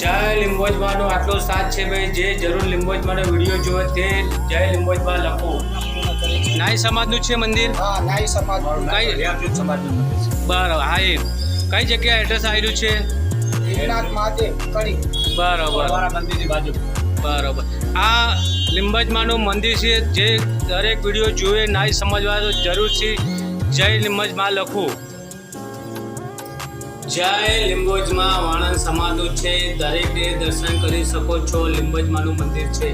જય લીંબોજમાંનો આટલો સાથ છે ભાઈ. જે જરૂર લીંબોજમાંનો વીડિયો જોવે તે જય લિંબોજમાં લખો. નાઈ સમાજનું છે મંદિર? નાઈ સમાજ કઈ બરાબર. હા એ. કઈ જગ્યાએ એડ્રેસ આવેલું છે? બરાબર. બરાબર. આ લીંબજમાનું મંદિર છે. જે દરેક વીડિયો જોવે નાઈ સમજવા તો જરૂરથી જય લિંબજમાં લખવું જય લિંબોજમાં વાણંદ સમાધુ છે દરેકે દર્શન કરી શકો છો. લિંબોજમાનું મંદિર છે.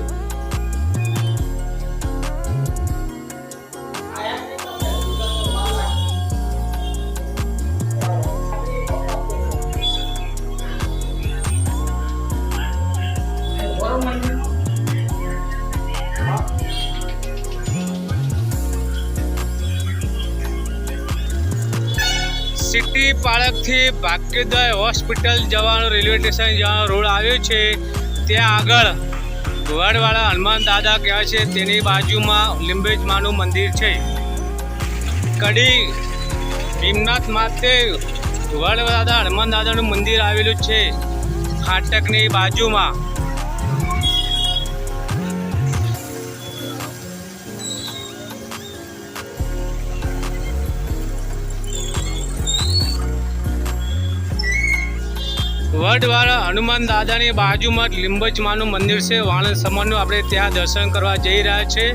સિટી પાળકથી ભાગ્યોદય હોસ્પિટલ જવાનો રેલવે સ્ટેશન જવાનો રોડ આવ્યો છે. ત્યાં આગળ ગોવાડવાળા હનુમાન દાદા કહેવાય છે, તેની બાજુમાં લીંબેજ માનું મંદિર છે. કડી ભીમનાથ માથે ગોવાડવાળા દાદા હનુમાન દાદાનું મંદિર આવેલું છે. ફાટકની બાજુમાં વડવાળા હનુમાન દાદાની બાજુમાં જ લીંબચમાનું મંદિર છે. વાણંદ સમાજનું આપણે ત્યાં દર્શન કરવા જઈ રહ્યા છે.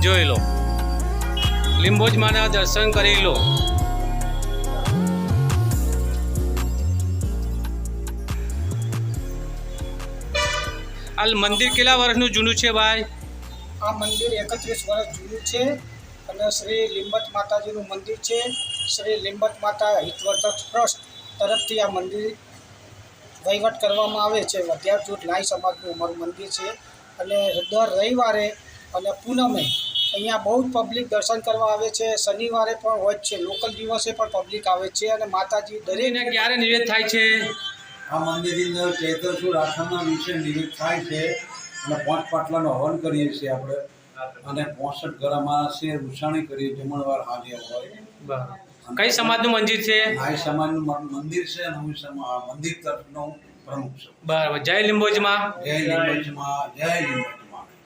જોઈ લો. લીંબોજમાના દર્શન કરી લો. આ મંદિર કેટલા વર્ષનું જૂનું છે ભાઈ? આ મંદિર એકત્રીસ વર્ષ જૂનું છે. અને શ્રી લીંબત માતાજીનું મંદિર છે. શ્રી લીંબત માતા હિતવર્ધક ટ્રસ્ટ તરફથી આ મંદિર વહીવટ કરવામાં આવે છે. વિદ્યાર્થી નાઈ સમાજનું અમારું મંદિર છે. અને દર રવિવારે અને પૂનમે અહીંયા બહુ જ પબ્લિક દર્શન કરવા આવે છે. શનિવારે પણ હોય જ છે. લોકલ દિવસે પણ પબ્લિક આવે છે અને માતાજી દરેક દરેકને ક્યારે નિવેદ થાય છે? આ મંદિરની અંદર ચૈતરસુર આઠમના દિવસે નિવેદ થાય છે. અને પાંચ પાટલાનો હવન કરીએ છીએ આપણે. અને પોસઠ ગરામાં છે ઉછાણી કરી જમણવાર હાજર હોય. કઈ સમાજનું મંદિર છે? નાય સમાજનું નું મંદિર છે અને હું મંદિર તરફનો પ્રમુખ છું. બરાબર. જય લીંબોજમાં. જય લીંબોજમાં જય લીંબચ